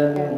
Yeah.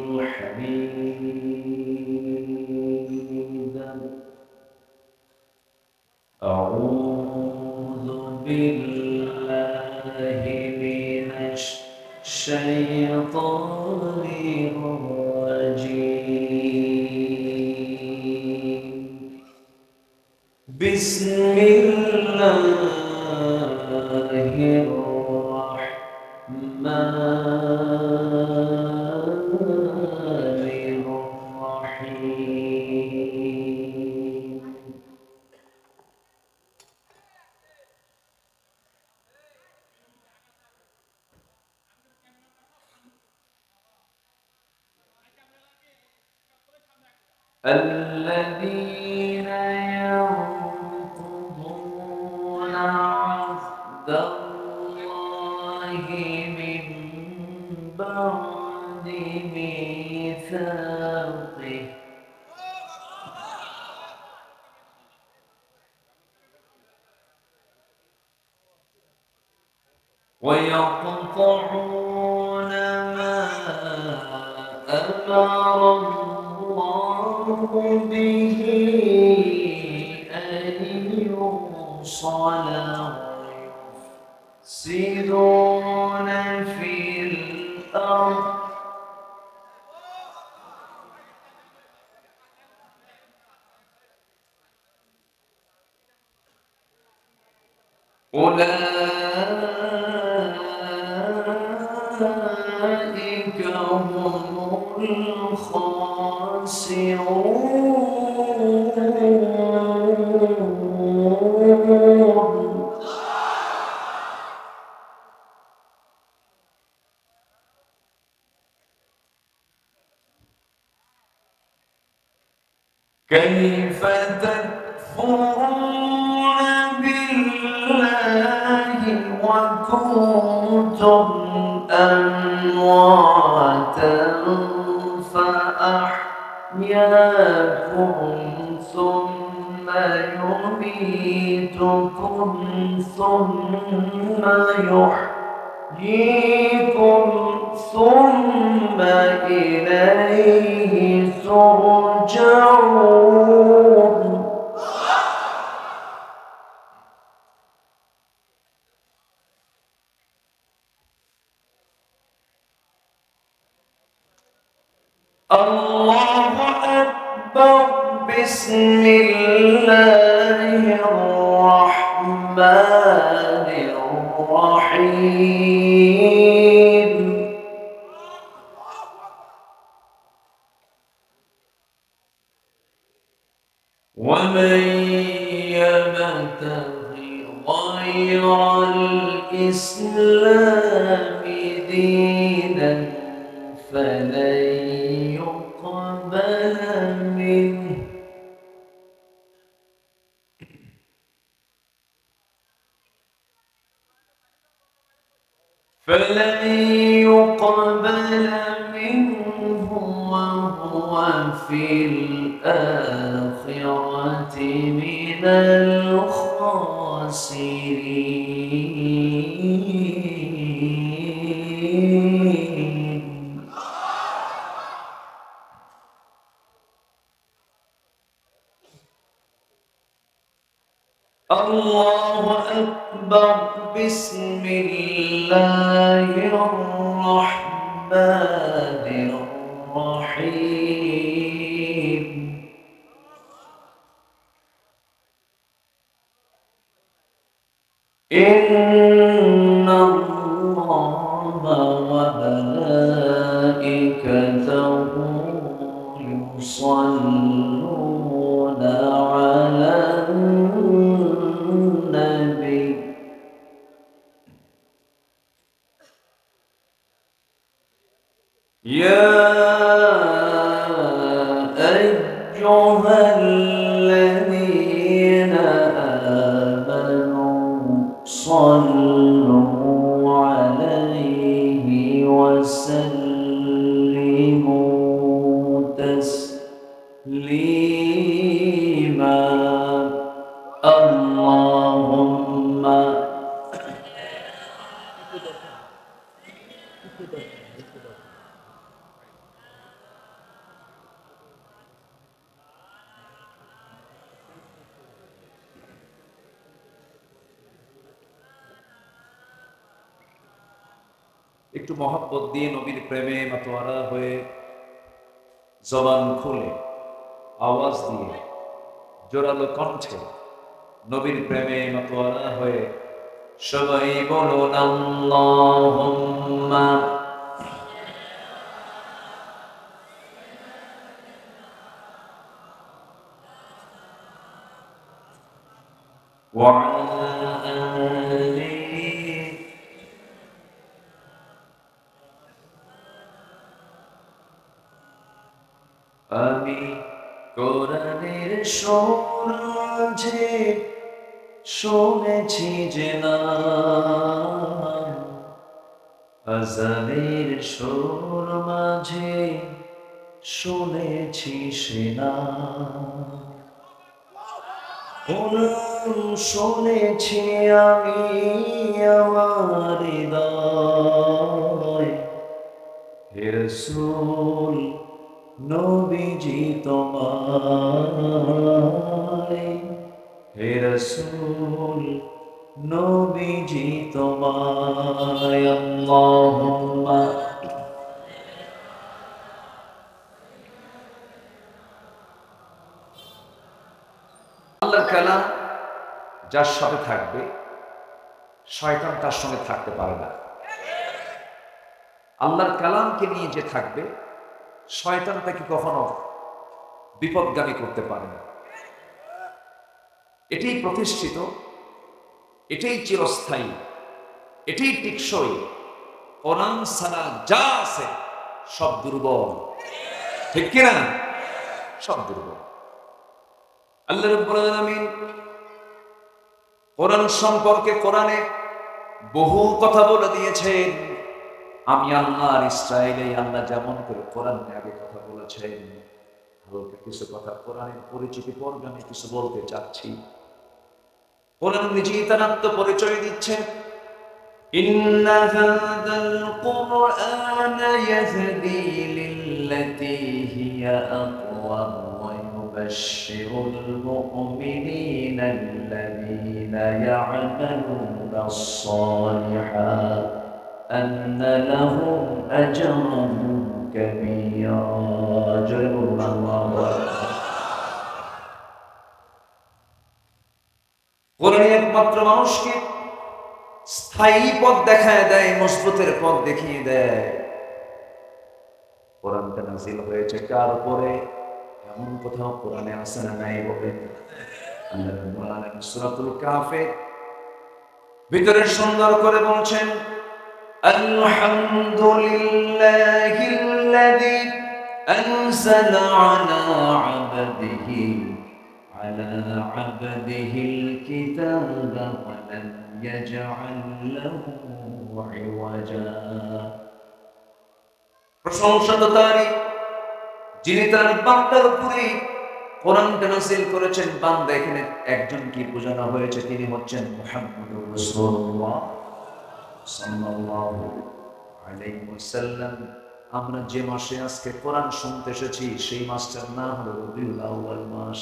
嗯 يوصل ويفسدون في الأرض أولئك كيف تكفرون بالله وكنتم أمواتا فأحياكم ثم يميتكم ثم يحييكم ثم إليه ترجعون. الله أكبر. بسم الله الرحمن الرحيم. الإسلام دينا فلن يقبل منه. فلن يقبل منه وهو في الآخرة من الخاسرين. إن একটু মহাব্বত দিয়ে নবীর প্রেমে মাতোয়ারা হয়ে জবান খুলে আওয়াজ দিয়ে জোরালো কণ্ঠে নবীর প্রেমে মাতোয়ারা হয়ে সবাই বলুন, আল্লাহুম্মা আজানের সুর মাঝে শুনেছি সে না কোরআন শুনেছি আমি আমার রসুল, নবীজি তোমায়। হে রসুল নবীজি তোমায়, আল্লাহুম্মা। আল্লাহর কালাম যার সাথে থাকবে, শয়তান তার সঙ্গে থাকতে পারে না। আল্লাহর কালামকে নিয়ে যে থাকবে, শয়তান তাকে কখনো বিপদগামী করতে পারে না। এটাই প্রতিষ্ঠিত এটাই চিরস্থায়ী, এটাই টিকসই। কোরআন সারা যা আছে, সব দুর্বল। ঠিক কিনা সব দুর্বল। আল্লাহ রব্বুল কোরআন সম্পর্কে কোরআনে বহু কথা বলে দিয়েছেন। আমি আল্লাহর ইসরায়েলে আল্লাহ যেমন করে কোরআন আগে কথা বলেছেন, হালকা কিছু কথা কোরআনের পরিচিতি পর্বে আমি কিছু বলতে চাচ্ছি। কোরআন নিজেই তার আত্মপরিচয় দিচ্ছেন إن هذا القرآن يهدي للتي هي أقوم ويبشر المؤمنين الذين يعملون الصالحات أن لهم أجرا كبيرا جل الله একমাত্র মানুষকে স্থায়ী পথ দেখায় দেয়, মজবুতের পথ দেখিয়ে দেয়। হয়েছে কার উপরে? এমন কোথাও কোরআনে আসে না নাই বলেন সুরাতুল কাফে ভিতরে সুন্দর করে বলছেন, আলহামদুলিল্লাহিল্লাযী আনসালা আলা আবদিহি على عبده على عبده الكتاب ولم يجعل له عوجا প্রশংসা তো তারই যিনি তার বান্দার উপরে কোরআনটা নাযিল করেছেন বান্দা এখানে একজন কি বোঝানো হয়েছে তিনি হচ্ছেন মুহাম্মদুর রাসূলুল্লাহ সাল্লাল্লাহু আলাইহি ওয়াসাল্লাম আমরা যে মাসে আজকে কোরআন শুনতে এসেছি সেই মাসটার নাম হলো রবিউল আউয়াল মাস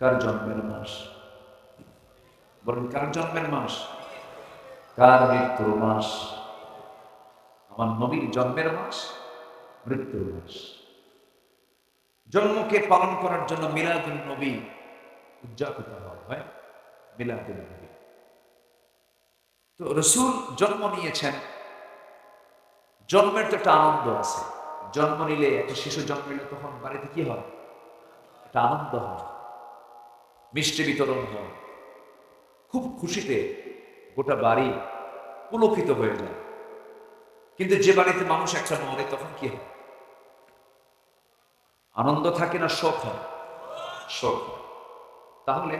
কার জন্মের মাস? বলুন, কার জন্মের মাস? কার মৃত্যুর মাস? আমার নবীর জন্মের মাস, মৃত্যুর মাস। জন্মকে পালন করার জন্য মিলাদুল নবী উদযাপিত হয় মিলাদুল নবী। তো রসুল জন্ম নিয়েছেন। জন্মের তো একটা আনন্দ আছে। জন্ম নিলে একটা শিশু জন্ম নিলে তখন বাড়িতে কি হয়? একটা আনন্দ হয়। মিষ্টি বিতরণ হয়। খুব খুশিতে গোটা বাড়ি পুলকিত হয়ে যায়। কিন্তু যে বাড়িতে মানুষ একটা মরে, তখন কি হয়? আনন্দ থাকে না শোক হয়? শোক তাহলে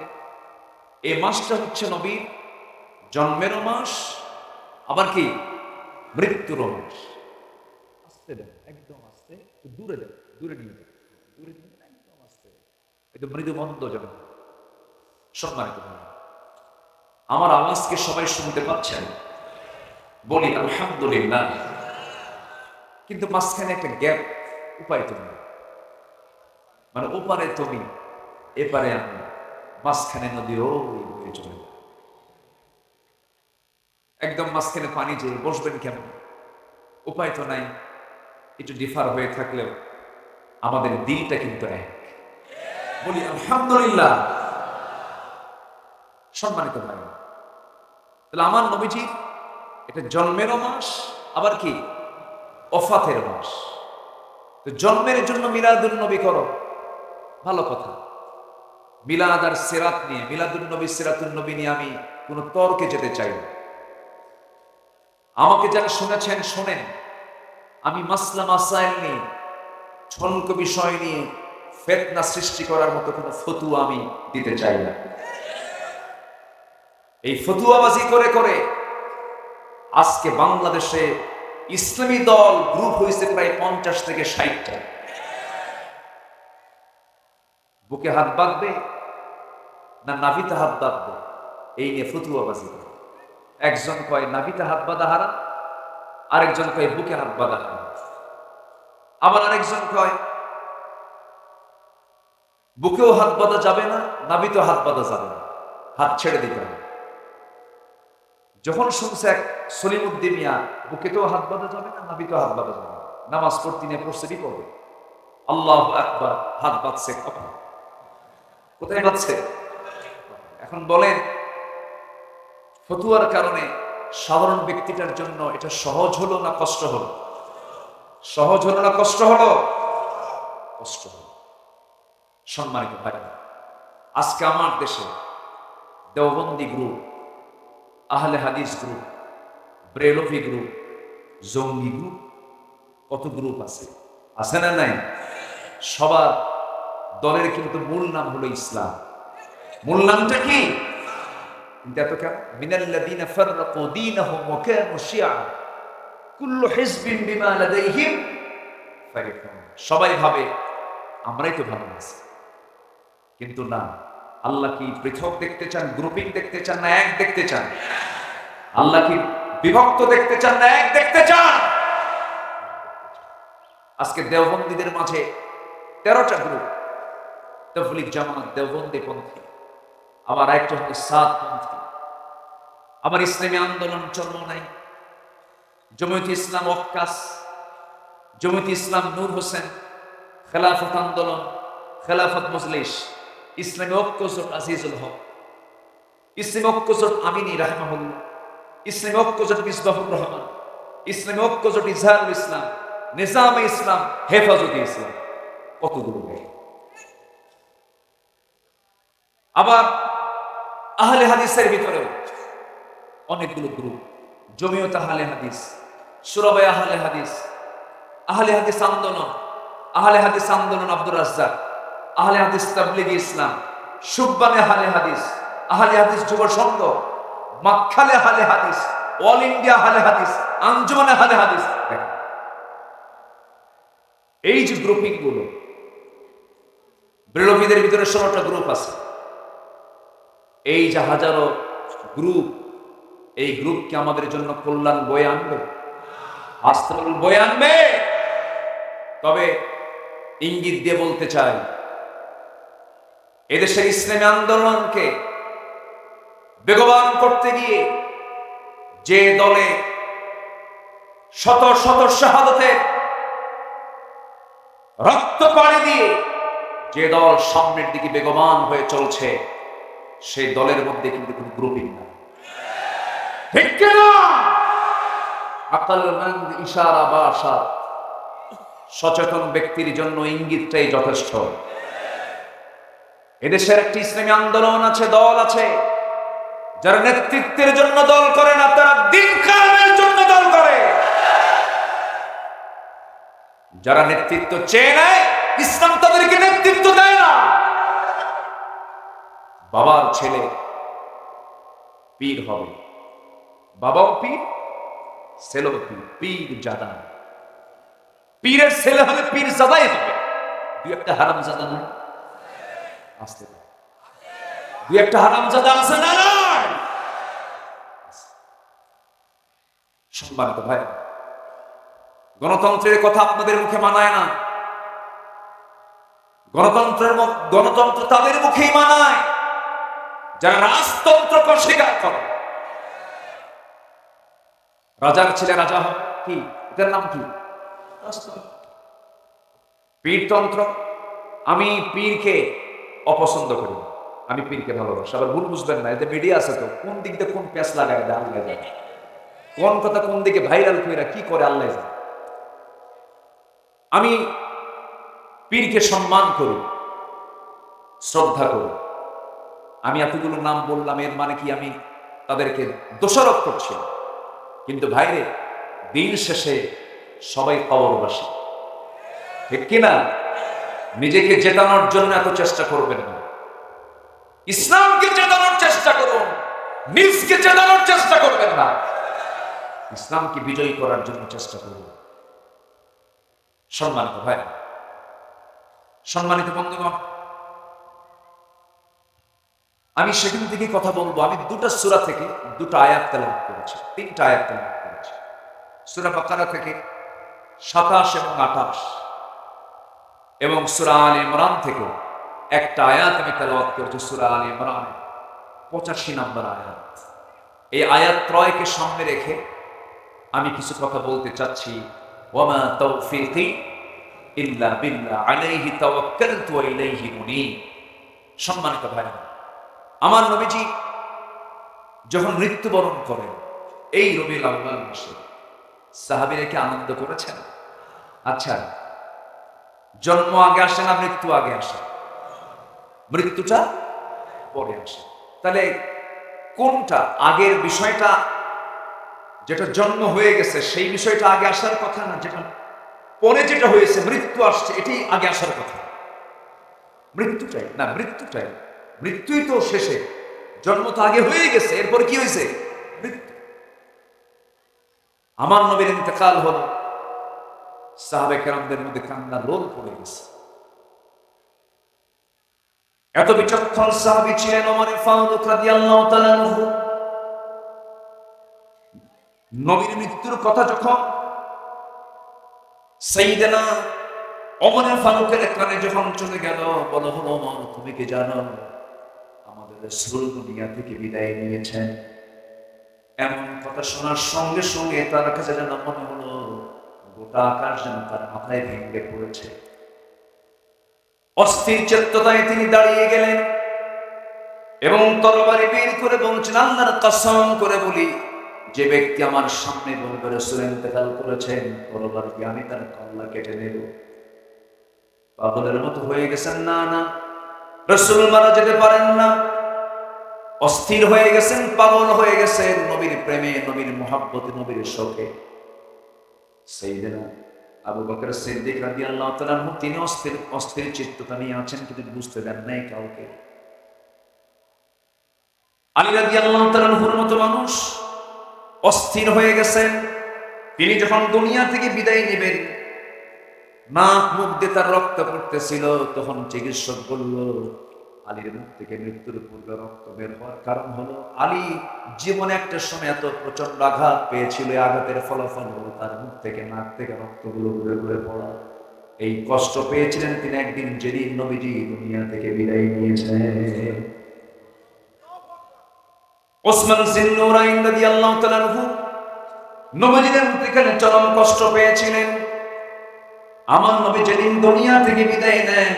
এ মাসটা হচ্ছে নবীর জন্মেরও মাস, আবার কি মৃত্যুরও মাস। আস্তে দেন, একদম আস্তে দূরে দেন, দূরে নিয়ে দেন দূরে নিয়ে একদম আস্তে। একদম মৃদু মন্দ যেন সম্মানিত। আমার আওয়াজকে সবাই শুনতে পাচ্ছেন? বলি আলহামদুলিল্লাহ। কিন্তু মাঝখানে একটা গ্যাপ উপায় তো নেই। মানে ওপারে তুমি এপারে আমি মাঝখানে নদী চলে একদম মাঝখানে পানি যে বসবেন কেমন? উপায় তো নাই। একটু ডিফার হয়ে থাকলেও আমাদের দিলটা কিন্তু এক। বলি আলহামদুলিল্লাহ। সম্মানিত ভাই। তাহলে আমার নবীজি এটা জন্মেরও মাস, আবার কি? অফাতের মাস। তো জন্মের জন্য মিলাদুল নবী করো। ভালো কথা। মিলাদ আর সেরাত নিয়ে মিলাদুল নবী সেরাতুল নবী নিয়ে আমি কোনো তর্কে যেতে চাই না। আমাকে যারা শুনেছেন, শোনেন। আমি মাসলা মাসাইল নিয়ে, ছলক বিষয় নিয়ে ফেতনা সৃষ্টি করার মতো কোনো ফতুয়া আমি দিতে চাই না। এই ফতুয়াবাজি করে করে আজকে বাংলাদেশে ইসলামী দল গ্রুপ হয়েছে প্রায় পঞ্চাশ থেকে ষাটটা। বুকে হাত বাঁধবে না নাভিতে হাত বাঁধবে? এই নিয়ে ফতুয়াবাজি করে। একজন কয়, নাভিতে হাত বাঁধা হারা আরেকজন কয়, বুকে হাত বাঁধা হারা আবার আরেকজন কয়, বুকেও হাত বাঁধা যাবে না, নাভিতেও হাত বাঁধা যাবে না। হাত ছেড়ে দিতে হবে। যখন শুনছে এক সলিমুদ্দিন মিয়া বুকেতেও হাত বাঁধা যাবে না নাবিতেও হাত বাঁধা যাবে নামাজ পড়তে নিয়ে পড়ছে বিপদে আল্লাহ একবার হাত বাঁধছে কখন? কোথায় বাঁধছে? এখন বলেন, ফতুয়ার কারণে সাধারণ ব্যক্তিটার জন্য এটা সহজ হলো না কষ্ট হলো? সহজ হলো না কষ্ট হলো? কষ্ট হলো। সম্মানিত ভাই আজকে আমার দেশে Deobandi group Ahle Hadith group Barelvi group জঙ্গি গ্রুপ কত গ্রুপ আছে? আছে না নাই? সবার দলের কিন্তু মূল নাম হলো ইসলাম। মূল নামটা কি? কিন্তু এত কেন? মিনাল্লাযীনা ফাররাকু দীনাহুম ওয়া কানু শিয়া। কুল্লু হিজবিন বিমা সবাই ভাবে, আমরাই তো ভালো আছি কিন্তু না। আল্লাহ কি পৃথক দেখতে চান গ্রুপিং দেখতে চান না এক দেখতে চান? আল্লাহ কি বিভক্ত দেখতে চান না এক দেখতে চান? আজকে দেওবন্দীদের মাঝে তেরোটা গ্রুপ তফলিক জামাত দেওবন্দি পন্থী, আবার একটা হলো সাত পন্থী। আবার ইসলামী আন্দোলন চলল নাই। জমিয়ত ইসলাম অক্কাস জমিয়ত ইসলাম নূর হোসেন, খেলাফত আন্দোলন, খেলাফত মজলিস ইসলামী ঐক্য জোট আজিজুল হক। ইসলামী ঐক্য জোট আমিনী রাহমাহুল্লাহ। ইসলামী ঐক্য জোট মিসবাহুর রহমান। ইসলামী ঐক্য জোট ইজহারুল ইসলাম। নিজামে ইসলাম, হেফাজতে ইসলাম। কতগুলো দেখে আবার আহলে হাদিসের ভিতরেও অনেকগুলো গ্রুপ। জমিয়ত আহলে হাদিস সুরবাই আহলে হাদিস আহলে হাদিস আন্দোলন, আহলে হাদিস আন্দোলন আব্দুর রাজ্জাক। আহলে হাদিস তাবলিগ ইসলাম, সুব্বানে আহলে হাদিস আহলে হাদিস যুব সংঘ মাখালে হালে হাদিস, অল ইন্ডিয়া হালে হাদিস, আঞ্জুমানে হালে হাদিস। এই যে গ্রুপিংগুলো বিপ্লবীদের ভিতরে ষোলোটা গ্রুপ আছে। এই যে হাজারো গ্রুপ এই গ্রুপকে আমাদের জন্য কল্যাণ বয়ে আনবে? আসতে বয়ে আনবে? তবে ইঙ্গিত দিয়ে বলতে চাই এদেশের ইসলামী আন্দোলনকে বেগবান করতে গিয়ে যে দলে শত শত শাহাদতের রক্ত পাড়ি দিয়ে যে দল সামনের দিকে বেগবান হয়ে চলছে, সেই দলের মধ্যে কিন্তু কোনো গ্রুপিং নাই। ঠিক কিনা আকালমন্দ ইশারা বা সচেতন ব্যক্তির জন্য ইঙ্গিতটাই যথেষ্ট। এদেশের একটি ইসলামী আন্দোলন আছে, দল আছে। যারা নেতৃত্বের জন্য দল করে না, তারা দিন কায়েমের জন্য দল করে। যারা নেতৃত্ব চেয়ে নেয়, ইসলাম তাদেরকে নেতৃত্ব দেয় না। বাবার ছেলে পীর হবে। বাবাও পীর, ছেলেও পীর পীর জাদা। পীরের ছেলে হলে পীর জাদাই হবে। দুই একটা হারাম জাদা নাই আসতে দুই একটা আছে না সম্মানিত ভাই, গণতন্ত্রের কথা আপনাদের মুখে মানায় না। গণতন্ত্রের গণতন্ত্র তাদের মুখেই মানায়। যারা রাজতন্ত্রকে স্বীকার করে। রাজার ছেলে রাজা কি? এটার নাম কি। পীরতন্ত্র। আমি পীরকে অপছন্দ করি। আমি পীরকে ভালোবাসি। আবার ভুল বুঝবেন না এতে মিডিয়া আছে তো, কোন দিক দিয়ে কোন প্যাস লাগায় দেয় আল্লাহ কোন কথা কোন দিকে ভাইরাল করে কি করে আল্লাহ আমি পীরকে সম্মান করি, শ্রদ্ধা করি। আমি এতগুলো নাম বললাম, এর মানে কি আমি তাদেরকে দোষারোপ করছি কিন্তু ভাইরে, দিন শেষে সবাই কবরবাসী ঠিক কিনা? নিজেকে জেতানোর জন্য এত চেষ্টা করবেন না। ইসলামকে জেতানোর চেষ্টা করুন, নিজকে জেতানোর চেষ্টা করবেন না। ইসলামকে বিজয়ী করার জন্য চেষ্টা করুন। সম্মানিত ভাই, সম্মানিত বন্ধুগণ, আমি সেখান থেকে কথা বলব। আমি দুটো সুরা থেকে দুটো আয়াত তেলাওয়াত করেছি, তিনটা আয়াত তেলাওয়াত করেছি। সূরা বাকারা থেকে সাতাশ এবং আঠাশ। এবং সূরা আল ইমরান থেকে একটা আয়াত আমি তেলাওয়াত করেছি, সূরা আল ইমরান। পঁচাশি নম্বর আয়াত। এই আয়াত ত্রয়কে সামনে রেখে আমি কিছু কথা বলতে চাচ্ছি। ওয়ামা তৌফিকি ইল্লা বিল্লাহ, আলাইহি তাওয়াক্কালতু ওয়া ইলাইহি উনীব সম্মানিত ভাই আমার নবীজি যখন মৃত্যুবরণ করেন, এই রবিউল আউয়াল মাসে সাহাবীরা কি আনন্দ করেছেন? আচ্ছা জন্ম আগে আসে না, মৃত্যু আগে আসে? মৃত্যুটা পরে আসে। তাহলে কোনটা আগের বিষয়টা যেটা জন্ম হয়ে গেছে, সেই বিষয়টা আগে আসার কথা না যেটা পরে যেটা হয়েছে, মৃত্যু আসছে, এটি আগে আসার কথা? মৃত্যুটাই, না, মৃত্যুটাই। মৃত্যুই তো শেষে। জন্ম তো আগে হয়ে গেছে, এরপর কি হয়েছে? আমার নবীর ইন্তেকাল হল। সাহাবে কেরামদের মধ্যে কান্নার রোল পড়ে গেছে। এত বিচক্ষণ সাহাবি ছিলেন ওমর ফারুক রাদিয়াল্লাহু তাআলা নবীর মৃত্যুর কথা যখন সাইয়েদনা ওমর ফারুকের কানে যখন চলে গেল, বলো, হলো ওমর, তুমি কি জানো, আমাদের রাসূল দুনিয়া থেকে বিদায় নিয়েছেন। এমন কথা শোনার সঙ্গে সঙ্গে তার কাছে যেন মনে হলো আকাশ যেন তার মাথায় ভেঙে পড়েছে। অস্থির চেত্ততায় তিনি দাঁড়িয়ে গেলেন এবং তরবারি বের করে কসম করে বলি, যে ব্যক্তি আমার সামনে করেছেন আমি তার কল্লা কেটে নেব। পাগলের মতো হয়ে গেছেন না না। রসুল মারা যেতে পারেন না। অস্থির হয়ে গেছেন, পাগল হয়ে গেছেন, নবীর প্রেমে, নবীর মহাব্বতে, নবীর শোকে। সেই দিন আবু বকর সিদ্দিক তাআলা আনহু, তিনি অস্থির অস্থির চিত্ততা নিয়ে আছেন কিন্তু বুঝতে দেন নাই কাউকে। আলী তাআলা আনহুর মতো মানুষ অস্থির হয়ে গেছেন। তিনি যখন দুনিয়া থেকে বিদায় নেবেন, নাক মুখ দিয়ে তার রক্ত পড়তেছিল, তখন চিকিৎসক বলল আলীর মুখ থেকে মৃত্যুর পূর্বে রক্ত বের হওয়ার কারণ হলো আলী জীবনে একটা সময় এত প্রচণ্ড আঘাত পেয়েছিল আঘাতের ফলাফল হলো তার মুখ থেকে নাক থেকে রক্তগুলো ঘুরে ঘুরে পড়া। এই কষ্ট পেয়েছিলেন তিনি একদিন যেদিন নবীজি দুনিয়া থেকে বিদায় নিয়েছেন। ওসমান জিন্নুরাইন রাদিয়াল্লাহু তাআলা আনহু নবীজির এখানে চরম কষ্ট পেয়েছিলেন। আমার নবী যেদিন দুনিয়া থেকে বিদায় নেন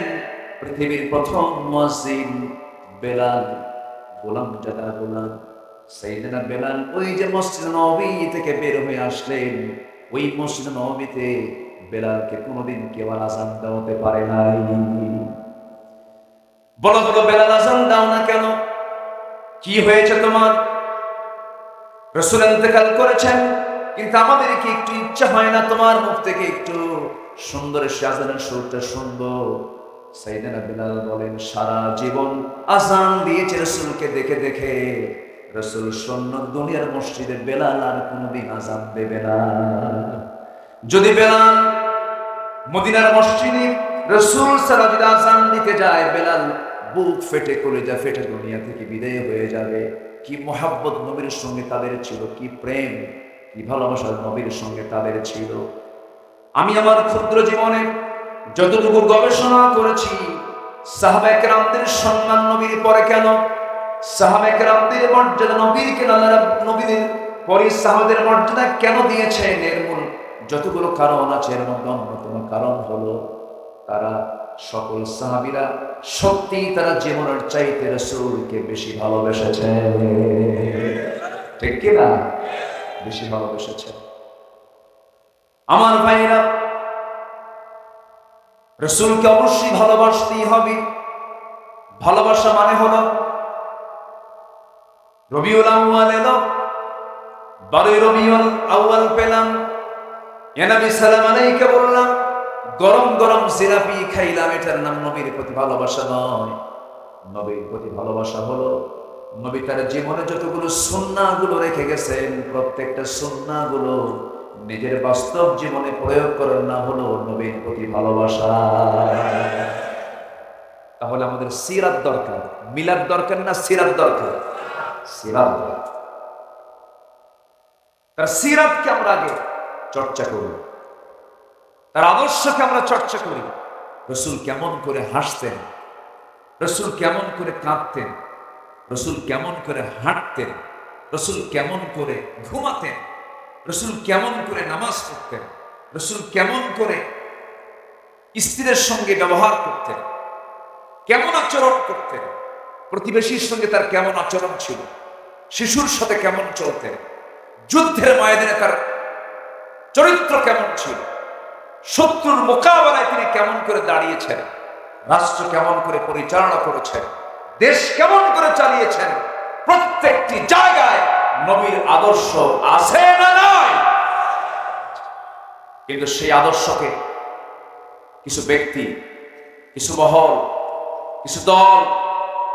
পৃথিবীর প্রথম মসজিদ বেলাল, গোলাম জাদা গোলাম, সাইয়েদনা বেলাল, ওই যে মসজিদ নবী থেকে বের হয়ে আসলেন, ওই মসজিদ নবীতে বেলালকে কোনোদিন কেউ আজান দেওয়াতে পারে নাই। বলো বলো, বেলাল, আজান দাও না কেন? কি হয়েছে তোমার? রসুল ইন্তেকাল করেছেন, কিন্তু আমাদের কি একটু ইচ্ছা হয় না তোমার মুখ থেকে একটু সুন্দর শাহজানের সুরটা শুনব? সাইদানা বিলাল বলেন, সারা জীবন আজান দিয়েছে রসুলকে দেখে দেখে। রসুল সৈন্য দুনিয়ার মসজিদে বেলাল আর কোনোদিন আজান দেবে না। যদি বেলাল মদিনার মসজিদে রসুল সারা যদি আজান দিতে যায়, বেলাল বুক ফেটে কলেজা ফেটে দুনিয়া থেকে বিদায় হয়ে যাবে। কি মোহাব্বত নবীর সঙ্গে তাদের ছিল, কি প্রেম, কি ভালোবাসার নবীর সঙ্গে তাদের ছিল। আমি আমার ক্ষুদ্র জীবনে যতটুকু গবেষণা করেছি সাহাবায়ে কেরামদের সম্মান নবীর পরে কেন? সাহাবায়ে কেরামদের মর্যাদা নবীর কেন আল্লাহ নবীদের পরে সাহাবাদের মর্যাদা কেন দিয়েছেন? এর মূল যতগুলো কারণ আছে, এর মধ্যে অন্যতম কারণ হলো তারা সকল সাহাবীরা সত্যি তারা জীবনের চাইতে রসুলকে বেশি ভালোবেসেছে ঠিক কিনা? বেশি ভালোবেসেছে আমার ভাইরা রসুলকে অবশ্যই ভালোবাসতেই হবে। ভালোবাসা মানে হলো, রবিউল আউয়াল এলো, বারোই রবিউল আউয়াল পেলাম এনাবি সালাম আলাইকে বললাম, গরম গরম জিলাপি খাইলাম, এটার নাম নবীর প্রতি ভালোবাসা নয়। নবীর প্রতি ভালোবাসা হলো, নবী তার জীবনে যতগুলো সুন্নাগুলো রেখে গেছেন, প্রত্যেকটা সুন্নাগুলো নিজের বাস্তব জীবনে প্রয়োগ করার না হলো নবীর প্রতি ভালোবাসা। তাহলে আমাদের সিরাত দরকার। মিলাদ দরকার না সিরাত দরকার? সিরাত তার সিরাতকে আমরা আগে চর্চা করি। তার আদর্শকে আমরা চর্চা করি। রসুল কেমন করে হাসতেন, রসুল কেমন করে কাঁদতেন, রসুল কেমন করে হাঁটতেন, রসুল কেমন করে ঘুমাতেন রসুল কেমন করে নামাজ পড়তেন? রসুল কেমন করে স্ত্রীর সঙ্গে ব্যবহার করতেন? কেমন আচরণ করতেন? প্রতিবেশীর সঙ্গে তার কেমন আচরণ ছিল? শিশুর সাথে কেমন চলতেন? যুদ্ধের ময়দানে তার চরিত্র কেমন ছিল? শত্রুর মোকাবেলায় তিনি কেমন করে দাঁড়িয়েছেন? রাষ্ট্র কেমন করে পরিচালনা করেছেন? দেশ কেমন করে চালিয়েছেন? প্রত্যেকটি জায়গায় নবীর আদর্শ আছে না নয় কিন্তু সেই আদর্শকে কিছু ব্যক্তি, কিছু মহল, কিছু দল,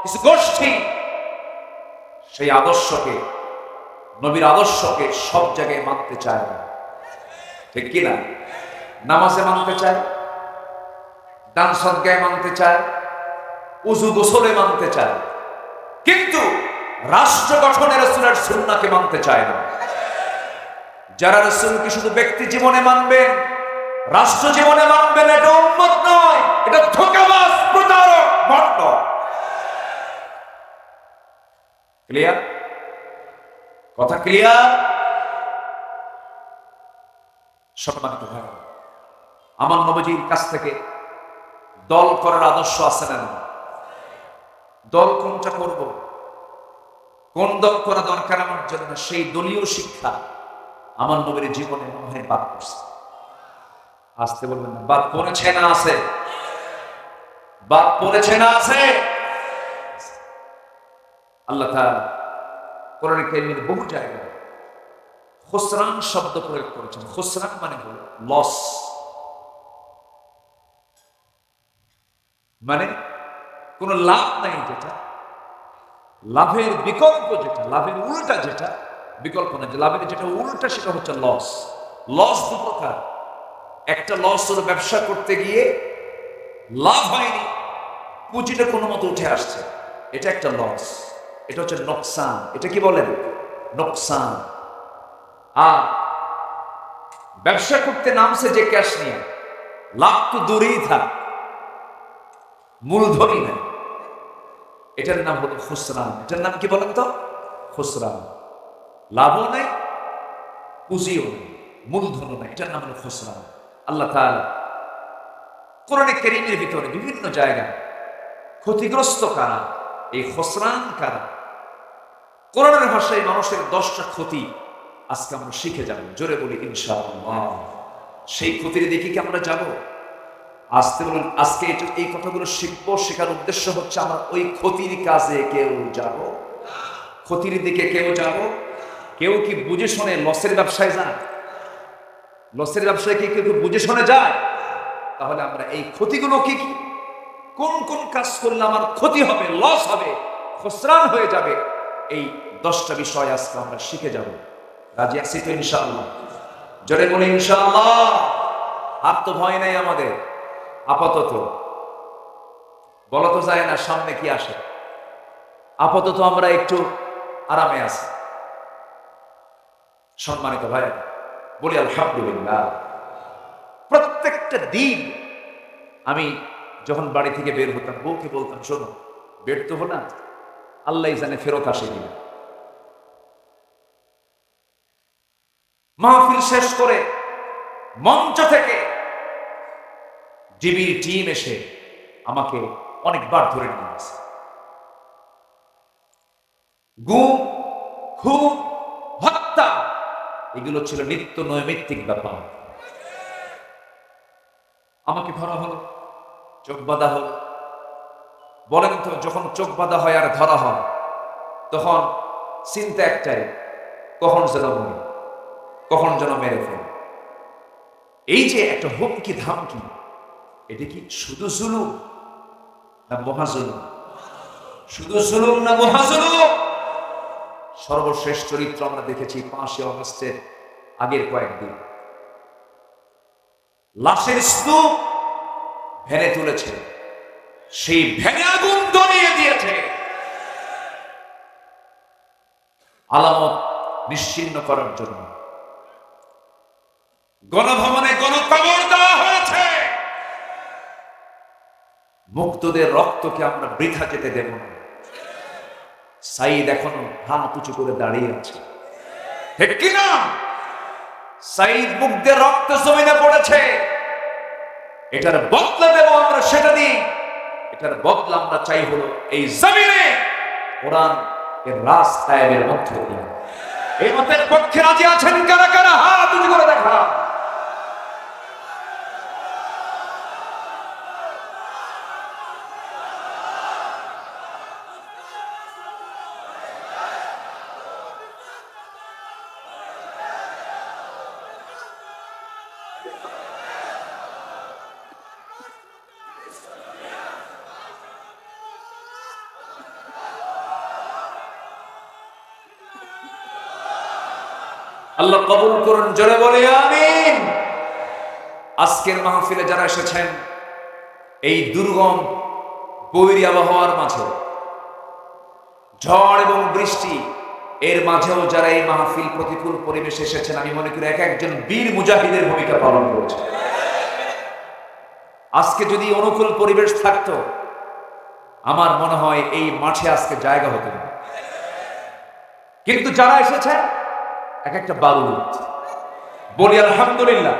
কিছু গোষ্ঠী সেই আদর্শকে, নবীর আদর্শকে সব জায়গায় মানতে চায় না। ঠিক কিনা নামাজে মানতে চায়, দান সদ্গায় মানতে চায়, উজু গোসলে মানতে চায়। কিন্তু রাষ্ট্র গঠনে রসুলের সুন্নাকে মানতে চায় না। যারা রসুলকে শুধু ব্যক্তি জীবনে মানবে, রাষ্ট্র জীবনে মানবেন এটা উন্মত নয়। এটা ধোকাবাজ, প্রতারক, ভণ্ড। ক্লিয়ার কথা ক্লিয়ার সম্মানিত ভাই, আমার নবজির কাছ থেকে দল করার আদর্শ আছে না দল কোনটা করব? কোন দল করা দরকার আমার জন্য, সেই দলীয় শিক্ষা আমার নবীর জীবনে মনে বাদ করছে। আসতে বলবেন না বাদ পড়েছে না আছে? বাদ পড়েছে না আছে? আল্লাহ কোরআনে কারিমের বহু জায়গায় খুসরান শব্দ প্রয়োগ করেছেন। খুসরান মানে হল লস মানে কোনো লাভ নাই যেটা লাভের বিকল্প যেটা, লাভের উল্টা যেটা, বিকল্প না, যে লাভের যেটা উল্টা সেটা হচ্ছে লস লস দু প্রকার। একটা লস হলো ব্যবসা করতে গিয়ে লাভ হয়নি, পুঁজিটা কোনো মতো উঠে আসছে। এটা একটা লস এটা হচ্ছে নোকসান। এটা কি বলেন? নোকসান। আর ব্যবসা করতে নামছে যে ক্যাশ নিয়ে, লাভ তো দূরেই থাক। মূলধনই নেই। এটার নাম হলো খুসরান। এটার নাম কি বলেন তো? খুসরান। লাভও নেই, পুঁজিও নেই, মূলধনও নেই। এটার নাম হলো খুসরান। আল্লাহ তাআলা কোরআনে কেরিমের ভিতরে বিভিন্ন জায়গায় ক্ষতিগ্রস্ত কারা? এই খসরান কারা? কোরআনের ভাষায় মানুষের দশটা ক্ষতি আজকে আমরা শিখে যাব। জোরে বলি, ইনশাআল্লাহ। সেই ক্ষতির দিকে কি আমরা যাব? আসতে বলুন, আজকে এই কথাগুলো শিখব। শেখার উদ্দেশ্য হচ্ছে আমার ওই ক্ষতির কাজে কেউ যাব। ক্ষতির দিকে কেউ যাব। কেউ কি বুঝে শুনে লসের ব্যবসায় যায়? লসের ব্যবসায় কি কেউ বুঝে শুনে যায়? তাহলে আমরা এই ক্ষতিগুলো কি কি? কোন কোন কাজ করলে আমার ক্ষতি হবে, লস হবে খসরান হয়ে যাবে? এই দশটা বিষয় আজকে আমরা শিখে যাব। রাজি আছি তো ইনশাআল্লাহ? জোরে বলে ইনশাআল্লাহ। আর তো ভয় নাই আমাদের। আপাতত। বলা তো যায় না, সামনে কি আসে? আপাতত আমরা একটু আরামে আছি। সম্মানিত ভাই, বলি আলহামদুলিল্লাহ, প্রত্যেকটা দিন আমি যখন বাড়ি থেকে বের হতাম, বউকে বলতাম, শোনো, বের তো হো না আল্লাহ জানে ফেরত আসে কিনা। মাহফিল শেষ করে মঞ্চ থেকে ডিবির টিম এসে আমাকে অনেকবার ধরে নিয়ে গেছে। গুম, খুন, হত্যা, এগুলো ছিল নিত্য নৈমিত্তিক ব্যাপার। আমাকে ধরা হলো, চোখ বাঁধা হলো। বলেন তো যখন চোখ বাঁধা হয় আর ধরা হয়, তখন চিন্তা একটাই, কখন যেন মরি, কখন যেন মেরে ফেল। এই যে একটা হুমকি ধামকি এটা কি শুধু জুলুম না মহাজুলুম? শুধু জুলুম না মহাজুলুম? সর্বশেষ চরিত্র আমরা দেখেছি পাঁচই অগস্টের আগের কয়েকদিন। লাশের স্তূপ ভেনে তুলেছে। সেই ভেনে আগুন ধরিয়ে দিয়েছে। আলামত নিশ্চিন্ন করার জন্য। গণভবনে গণকবর দেওয়া হয়েছে। মুক্তদের রক্তকে আমরা বৃথা যেতে দেব না। সাইদ এখনও হাত উঁচু করে দাঁড়িয়ে আছে। কিনা? সাইদ মুগ্ধের রক্ত জমিনে পড়েছে। এটার বদলা দেব আমরা, সেটা দিই এটার বদলা আমরা চাই হলো এই জমিনে কোরআন এর রাস কায়েমের মধ্য দিয়ে। এই মতের পক্ষে রাজি আছেন কারা কারা? হাত উঁচু করে দেখা আল্লাহ কবুল করুন, জোরে বলে, আমিন। আজকের মাহফিলে যারা এসেছেন, এই দুর্গম বৈরী আবহাওয়ার মাঝে ঝড় এবং বৃষ্টি, এর মাঝেও যারা এই মাহফিল প্রতিকূল পরিবেশে এসেছেন, আমি মনে করি এক একজন বীর মুজাহিদের ভূমিকা পালন করছে। আজকে যদি অনুকূল পরিবেশ থাকতো, আমার মনে হয় এই মাঠে আজকে জায়গা হতো না। কিন্তু যারা এসেছেন এক একটা বারুদ বলি, আলহামদুলিল্লাহ।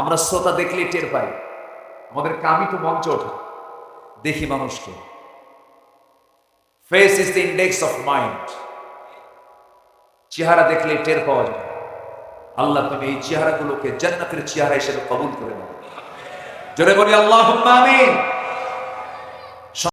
আমরা শ্রোতা দেখলে টের পাই, আমাদের কামি তো মঞ্চ ওঠে, দেখি মানুষকে। Face is the index of mind চেহারা দেখলে টের পাওয়া যায়। আল্লাহ তুমি এই চেহারাগুলোকে জান্নাতের চেহারা হিসেবে কবুল করে নাও জোরে বলি আল্লাহ আমিন।